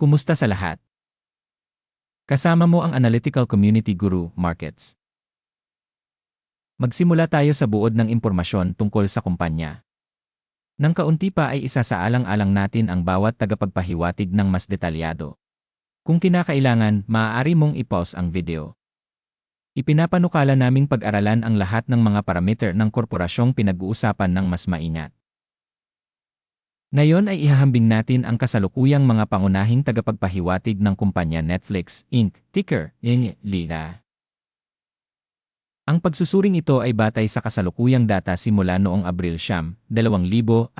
Kumusta sa lahat? Kasama mo ang Analytical Community Guru, Markets. Magsimula tayo sa buod ng impormasyon tungkol sa kumpanya. Nang kaunti pa ay isa sa alang-alang natin ang bawat tagapagpahiwatig ng mas detalyado. Kung kinakailangan, maaari mong i-pause ang video. Ipinapanukala naming pag-aralan ang lahat ng mga parameter ng korporasyong pinag-uusapan ng mas maingat. Ngayon ay ihahambing natin ang kasalukuyang mga pangunahing tagapagpahiwatig ng kumpanya Netflix, Inc., ticker, LILA. Ang pagsusuring ito ay batay sa kasalukuyang data simula noong Abril Siyam, 2025.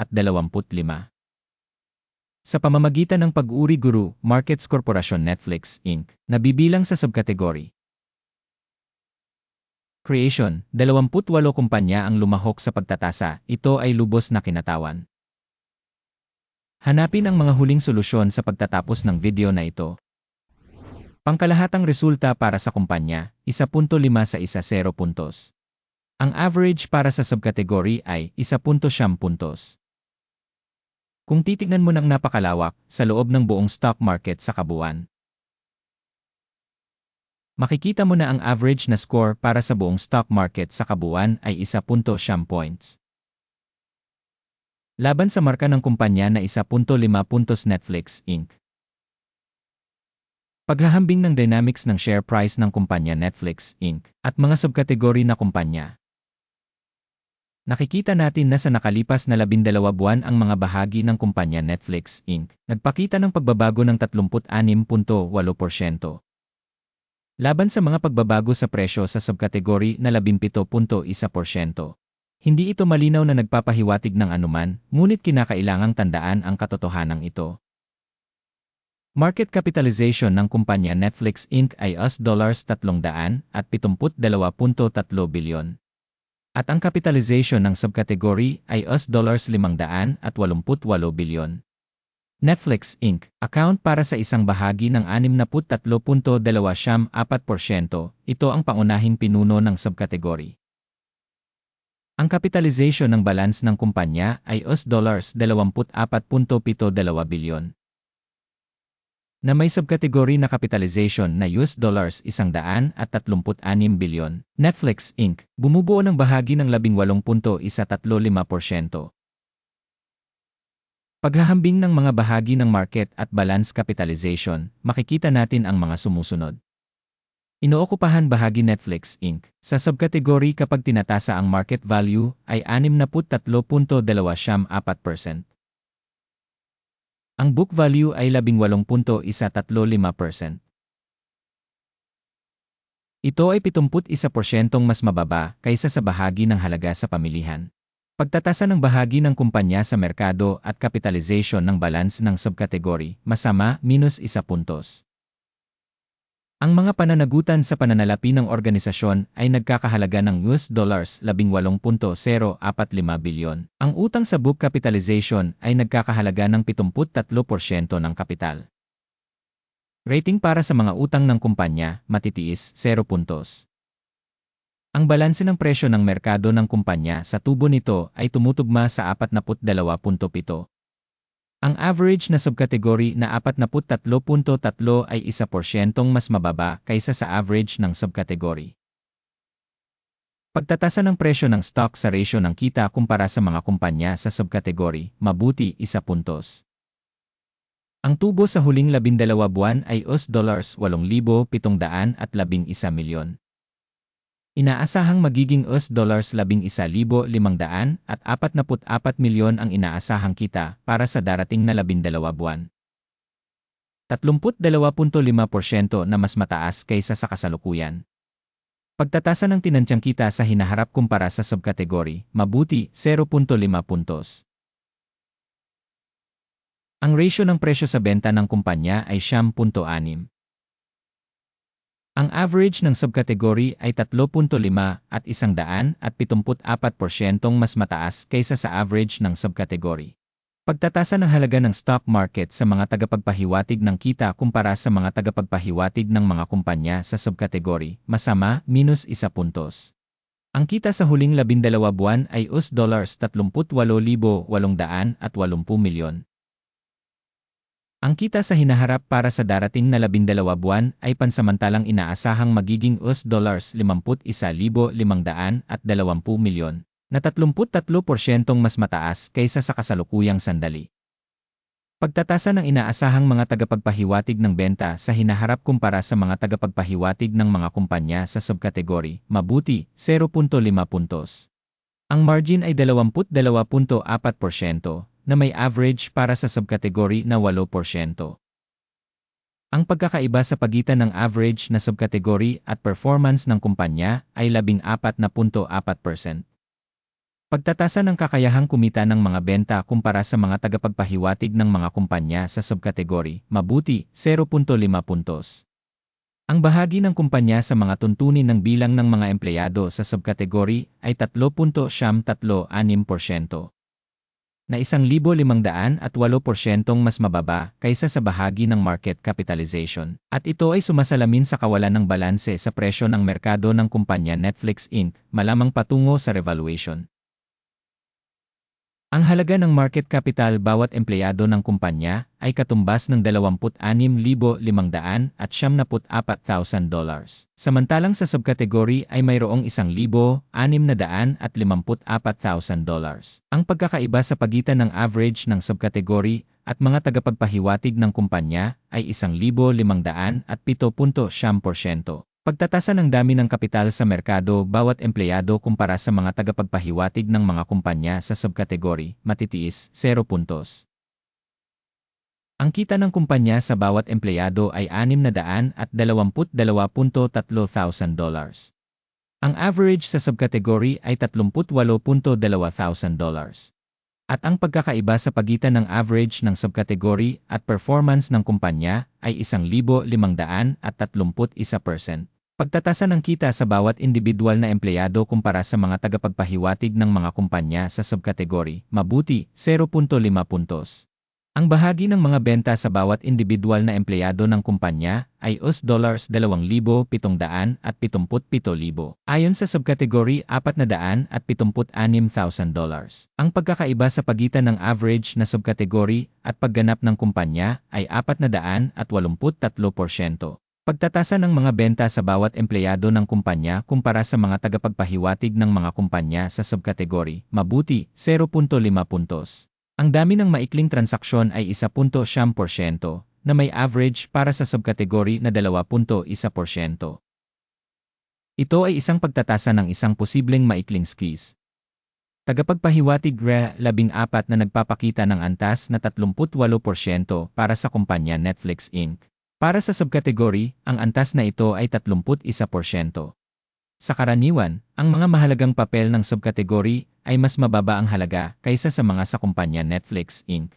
Sa pamamagitan ng pag-uri guru, Markets Corporation Netflix, Inc., nabibilang sa subkategory. Creation, 28 kumpanya ang lumahok sa pagtatasa, ito ay lubos na kinatawan. Hanapin ang mga huling solusyon sa pagtatapos ng video na ito. Pangkalahatang resulta para sa kumpanya, 1.5 sa 1.0 puntos. Ang average para sa subkategory ay 1.7 puntos. Kung titignan mo ng napakalawak sa loob ng buong stock market sa kabuuan, makikita mo na ang average na score para sa buong stock market sa kabuuan ay 1.7 points. Laban sa marka ng kumpanya na 1.5 puntos Netflix, Inc. Paghahambing ng dynamics ng share price ng kumpanya Netflix, Inc. at mga subkategory na kumpanya. Nakikita natin na sa nakalipas na 12 buwan ang mga bahagi ng kumpanya Netflix, Inc. nagpakita ng pagbabago ng 36.8%. Laban sa mga pagbabago sa presyo sa subkategory na 17.1%. Hindi ito malinaw na nagpapahiwatig ng anuman, ngunit kinakailangang tandaan ang katotohanan ito. Market capitalization ng kumpanya Netflix Inc. ay US dollars 300 at 72.3 bilyon. At ang capitalization ng subkategory ay US dollars 500 at 88 bilyon. Netflix Inc. account para sa isang bahagi ng 63.24%. Ito ang pangunahing pinuno ng subkategory. Ang capitalization ng balance ng kumpanya ay US dollars 24.72 bilyon. Na may subkategory na capitalization na US dollars 136 bilyon. Netflix Inc. bumubuo ng bahagi ng 18.135%. Paghahambing ng mga bahagi ng market at balance capitalization, makikita natin ang mga sumusunod. Inookupahan bahagi Netflix Inc. Sa subkategory kapag tinatasa ang market value ay 63.274%. Ang book value ay 18.135%. Ito ay 71% mas mababa kaysa sa bahagi ng halaga sa pamilihan. Pagtatasa ng bahagi ng kumpanya sa merkado at capitalization ng balance ng subkategory, masama, minus isa puntos. Ang mga pananagutan sa pananalapi ng organisasyon ay nagkakahalaga ng US dollars 18.045 bilyon. Ang utang sa book capitalization ay nagkakahalaga ng 73% ng kapital. Rating para sa mga utang ng kumpanya, matitiis, 0 puntos. Ang balanse ng presyo ng merkado ng kumpanya sa tubo nito ay tumutugma sa 42.7 ang average na subkategory na 43.3 ay 1% mas mababa kaysa sa average ng subkategory. Pagtatasa ng presyo ng stock sa ratio ng kita kumpara sa mga kumpanya sa subkategory, mabuti, isa puntos. Ang tubo sa huling 12 buwan ay US dollars 8,711 milyon. Inaasahang magiging US dollars 11,500 at 44 milyon ang inaasahang kita para sa darating na 12 buwan. 32.5% na mas mataas kaysa sa kasalukuyan. Pagtatasa ng tinantyang kita sa hinaharap kumpara sa subkategory, mabuti 0.5 puntos. Ang ratio ng presyo sa benta ng kumpanya ay 10.6. Ang average ng subkategory ay 3.5 at 100 at 74% mas mataas kaysa sa average ng subkategory. Pagtatasa ng halaga ng stock market sa mga tagapagpahiwatig ng kita kumpara sa mga tagapagpahiwatig ng mga kumpanya sa subkategory, masama, minus isa puntos. Ang kita sa huling 12 buwan ay US dollars 38,880 milyon, Ang kita sa hinaharap para sa darating na labindalawa buwan ay pansamantalang inaasahang magiging US dollars 51,520 milyon, na 33% mas mataas kaysa sa kasalukuyang sandali. Pagtatasa ng inaasahang mga tagapagpahiwatig ng benta sa hinaharap kumpara sa mga tagapagpahiwatig ng mga kumpanya sa subkategory, mabuti, 0.5 puntos. Ang margin ay 22.4%, na may average para sa subkategory na 8%. Ang pagkakaiba sa pagitan ng average na subkategory at performance ng kumpanya ay 14.4%. Pagtatasa ng kakayahang kumita ng mga benta kumpara sa mga tagapagpahiwatig ng mga kumpanya sa subkategory, mabuti, 0.5 puntos. Ang bahagi ng kumpanya sa mga tuntunin ng bilang ng mga empleyado sa subkategory ay 3.36%, na 1,500 at 8% mas mababa kaysa sa bahagi ng market capitalization, at ito ay sumasalamin sa kawalan ng balanse sa presyo ng merkado ng kumpanya Netflix Inc., malamang patungo sa revaluation. Ang halaga ng market capital bawat empleyado ng kumpanya ay katumbas ng 26,500 at 74,000 dollars. Samantalang sa subkategory ay mayroong 1,654,000 dollars. Ang pagkakaiba sa pagitan ng average ng subkategory at mga tagapagpahiwatig ng kumpanya ay 1,500 at 7.7%. Pagtatasa ng dami ng kapital sa merkado bawat empleyado kumpara sa mga tagapagpahiwatig ng mga kumpanya sa subkategory, matitiis, 0 puntos. Ang kita ng kumpanya sa bawat empleyado ay 600 at 22.3 thousand dollars. Ang average sa subkategory ay 38.2 thousand dollars. At ang pagkakaiba sa pagitan ng average ng subkategory at performance ng kumpanya ay 1,531%. Pagtatasa ng kita sa bawat individual na empleyado kumpara sa mga tagapagpahiwatig ng mga kumpanya sa subkategory, mabuti, 0.5 puntos. Ang bahagi ng mga benta sa bawat individual na empleyado ng kumpanya ay US dollars 2,777,000. Ayon sa subkategory 476,000 dollars. Ang pagkakaiba sa pagitan ng average na subkategory at pagganap ng kumpanya ay 483%. Pagtatasa ng mga benta sa bawat empleyado ng kumpanya kumpara sa mga tagapagpahiwatig ng mga kumpanya sa subkategory, mabuti, 0.5 puntos. Ang dami ng maikling transaksyon ay 1.7% na may average para sa subkategory na 2.1%. Ito ay isang pagtatasa ng isang posibleng maikling skis. Tagapagpahiwatig RE 14 na nagpapakita ng antas na 38% para sa kumpanya Netflix Inc. Para sa subkategory, ang antas na ito ay 31%. Sa karaniwan, ang mga mahalagang papel ng subkategory ay mas mababa ang halaga kaysa sa mga sa kumpanya Netflix Inc.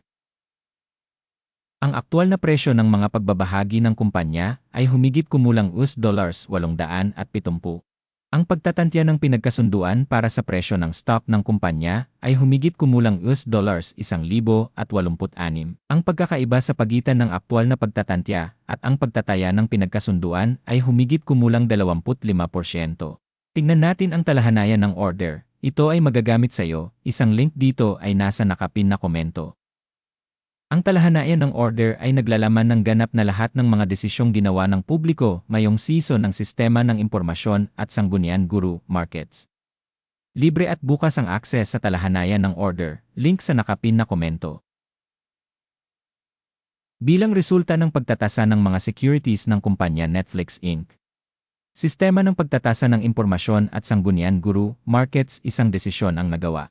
Ang aktual na presyo ng mga pagbabahagi ng kumpanya ay humigit kumulang US dollars 870. Ang pagtatantya ng pinagkasunduan para sa presyo ng stock ng kumpanya ay humigit kumulang US dollars 1,086. Ang pagkakaiba sa pagitan ng aktual na pagtatantya at ang pagtataya ng pinagkasunduan ay humigit kumulang 25%. Tingnan natin ang talahanayan ng order. Ito ay magagamit sa iyo. Isang link dito ay nasa nakapin na komento. Ang talahanayan ng order ay naglalaman ng ganap na lahat ng mga desisyong ginawa ng publiko mayong season ng sistema ng impormasyon at sanggunian guru markets. Libre at bukas ang akses sa talahanayan ng order, link sa nakapin na komento. Bilang resulta ng pagtatasa ng mga securities ng kumpanya Netflix Inc. Sistema ng pagtatasa ng impormasyon at sanggunian guru markets isang desisyon ang nagawa.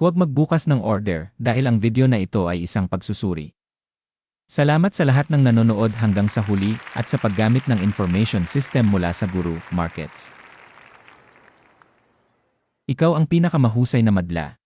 Huwag magbukas ng order dahil ang video na ito ay isang pagsusuri. Salamat sa lahat ng nanonood hanggang sa huli at sa paggamit ng information system mula sa Guru Markets. Ikaw ang pinakamahusay na madla.